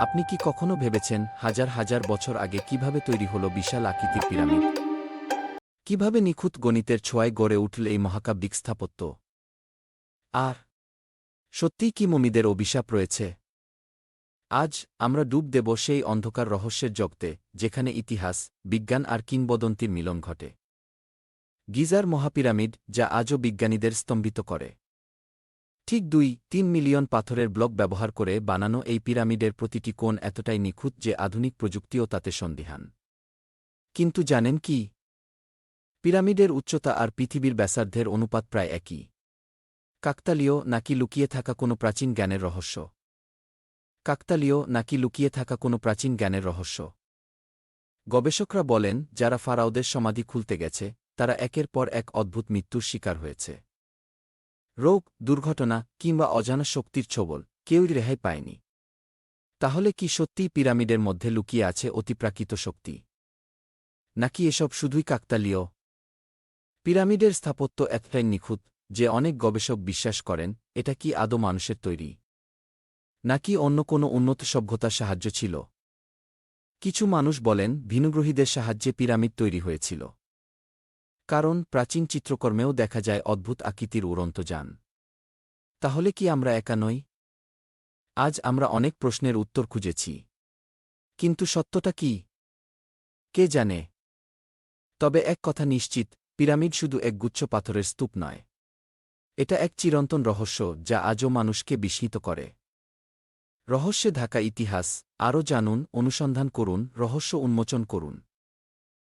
আপনি কি কখনো ভেবেছেন হাজার হাজার বছর আগে কীভাবে তৈরি হলো বিশাল আকৃতির পিরামিড? কীভাবে নিখুঁত গণিতের ছোঁয়ায় গড়ে উঠল এই মহাকাব্যিক স্থাপত্য? আর সত্যিই কি মমিদের অভিশাপ রয়েছে? আজ আমরা ডুব দেব সেই অন্ধকার রহস্যের জগতে, যেখানে ইতিহাস, বিজ্ঞান আর কিংবদন্তির মিলন ঘটে। গিজার মহাপিরামিড, যা আজও বিজ্ঞানীদের স্তম্ভিত করে। ঠিক দুই, তিন মিলিয়ন পাথরের ব্লক ব্যবহার করে বানানো এই পিরামিডের প্রতিটি কোণ এতটাই নিখুঁত যে আধুনিক প্রযুক্তিও তাতে সন্দিহান। কিন্তু জানেন কি? পিরামিডের উচ্চতা আর পৃথিবীর ব্যাসার্ধের অনুপাত প্রায় একই। কাকতালীয় নাকি লুকিয়ে থাকা কোনো প্রাচীন জ্ঞানের রহস্য? কাকতালীয় নাকি লুকিয়ে থাকা কোনো প্রাচীন জ্ঞানের রহস্য? গবেষকরা বলেন, যারা ফারাওদের সমাধি খুলতে গেছে, তারা একের পর এক অদ্ভুত মৃত্যুর শিকার হয়েছে। রোগ, দুর্ঘটনা কিংবা অজানা শক্তির ছোবল কেউই রেহাই পায়নি। তাহলে কি সত্যিই পিরামিডের মধ্যে লুকিয়ে আছে অতিপ্রাকৃত শক্তি? নাকি এসব শুধুই কাকতালীয়? পিরামিডের স্থাপত্য এতটাই নিখুঁত যে অনেক গবেষক বিশ্বাস করেন, এটা কি আদৌ মানুষের তৈরি? নাকি অন্য কোনো উন্নত সভ্যতার সাহায্য ছিল? কিছু মানুষ বলেন, ভিনুগ্রহীদের সাহায্যে পিরামিড তৈরি হয়েছিল। কারণ প্রাচীন চিত্রকর্মেও দেখা যায় অদ্ভুত আকৃতির উড়ন্ত যান। তাহলে কি আমরা একা নই? আজ আমরা অনেক প্রশ্নের উত্তর খুঁজেছি। কিন্তু সত্যটা কি? কে জানে? তবে এক কথা নিশ্চিত, পিরামিড শুধু এক গুচ্ছ পাথরের স্তূপ নয়। এটা এক চিরন্তন রহস্য যা আজও মানুষকে বিস্মিত করে। রহস্যে ঢাকা ইতিহাস, আরও জানুন, অনুসন্ধান করুন, রহস্য উন্মোচন করুন।